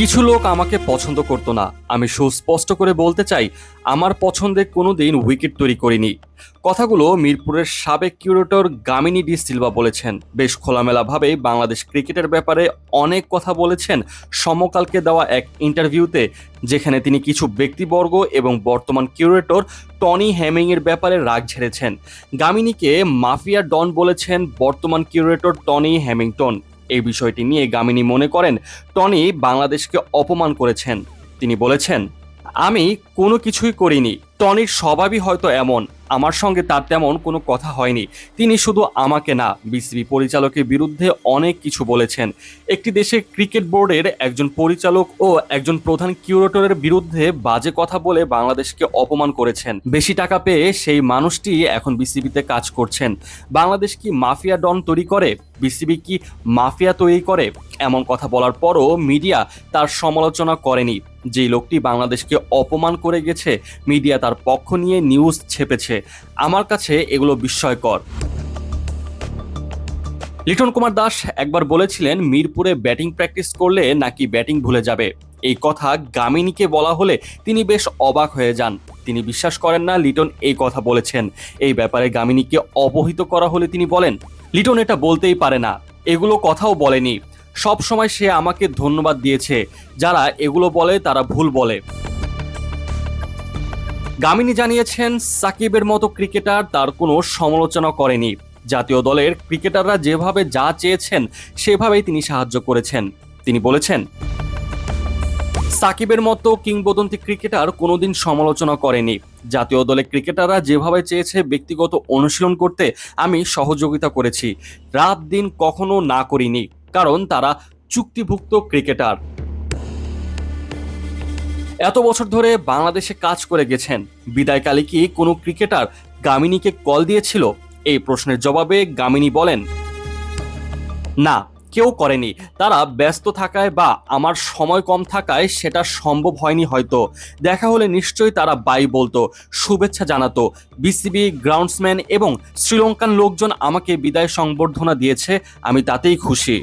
কিছু লোক আমাকে পছন্দ করতো না। আমি সুস্পষ্ট করে বলতে চাই, আমার পছন্দে কোনো দিন উইকেট তৈরি করিনি। কথাগুলো মিরপুরের সাবেক কিউরেটর গামিনী ডি সিলভা বলেছেন। বেশ খোলামেলাভাবে বাংলাদেশ ক্রিকেটের ব্যাপারে অনেক কথা বলেছেন। সমকালকে দেওয়া এক ইন্টারভিউতে, যেখানে তিনি কিছু ব্যক্তিবর্গ এবং বর্তমান কিউরেটর টনি হ্যামিংয়ের ব্যাপারে রাগ ঝেড়েছেন। গামিনীকে মাফিয়া ডন বলেছেন বর্তমান কিউরেটর টনি হ্যামিংটন এই বিষয়টি নিয়ে গামিনী মনে করেন, টনি বাংলাদেশকে অপমান করেছেন। তিনি বলেছেন, আমি কোনো কিছুই করিনি। টনির স্বভাবই হয়তো এমন। আমার সঙ্গে তার তেমন কোনো কথা হয়নি। তিনি শুধু আমাকে না, বিসিবি পরিচালকের বিরুদ্ধে অনেক কিছু বলেছেন। একটি দেশে ক্রিকেট বোর্ডের একজন পরিচালক ও একজন প্রধান কিউরেটরের বিরুদ্ধে বাজে কথা বলে বাংলাদেশকে অপমান করেছেন। বেশি টাকা পেয়ে সেই মানুষটি এখন বিসিবিতে কাজ করছেন। বাংলাদেশ কি মাফিয়া ডন তৈরি করে? বিসিবি কি মাফিয়া তৈরি করে? এমন কথা বলার পরও মিডিয়া তার সমালোচনা করেনি। যেই লোকটি বাংলাদেশকে অপমান করে গেছে, মিডিয়া তার পক্ষ নিয়ে নিউজ ছেপেছে। আমার কাছে এগুলো বিস্ময়কর। লিটন কুমার দাস একবার বলেছিলেন, মিরপুরে ব্যাটিং প্র্যাকটিস করলে নাকি ব্যাটিং ভুলে যাবে। এই কথা গামিনীকে বলা হলে তিনি বেশ অবাক হয়ে যান। তিনি বিশ্বাস করেন না লিটন এই কথা বলেছেন। এই ব্যাপারে গামিনীকে অবহিত করা হলে তিনি বলেন, লিটন এটা বলতেই পারে না। এগুলো কথাও বলেনি। সব সময় সে আমাকে ধন্যবাদ দিয়েছে। যারা এগুলো বলে, তারা ভুল বলে। গামিনী জানিয়েছেন, সাকিবের মতো ক্রিকেটার তার কোনো সমালোচনা করেনি। জাতীয় দলের ক্রিকেটাররা যেভাবে যা চেয়েছেন, সেভাবেই তিনি সাহায্য করেছেন। তিনি বলেছেন, সাকিবের মতো কিংবদন্তি ক্রিকেটার কোনোদিন সমালোচনা করেনি। জাতীয় দলের ক্রিকেটাররা যেভাবে চেয়েছে ব্যক্তিগত অনুশীলন করতে, আমি সহযোগিতা করেছি। রাত দিন কখনো না করিনি। কারণ তারা চুক্তিভুক্ত ক্রিকেটার। এত বছর ধরে বাংলাদেশে কাজ করে গেছেন। বিদায়কালে কি কোনো ক্রিকেটার গামিনীকে কল দিয়েছিল? এই প্রশ্নের জবাবে গামিনী বলেন, না, কেউ করেনি। তারা ব্যস্ত থাকায় বা আমার সময় কম থাকায় সেটা সম্ভব হয়নি হয়তো। দেখা হলে নিশ্চয়ই তারা বাই বলতো, শুভেচ্ছা জানাতো। বিসিবি, গ্রাউন্ডসম্যান এবং শ্রীলঙ্কান লোকজন আমাকে বিদায় সংবর্ধনা দিয়েছে, আমি তাতেই খুশি।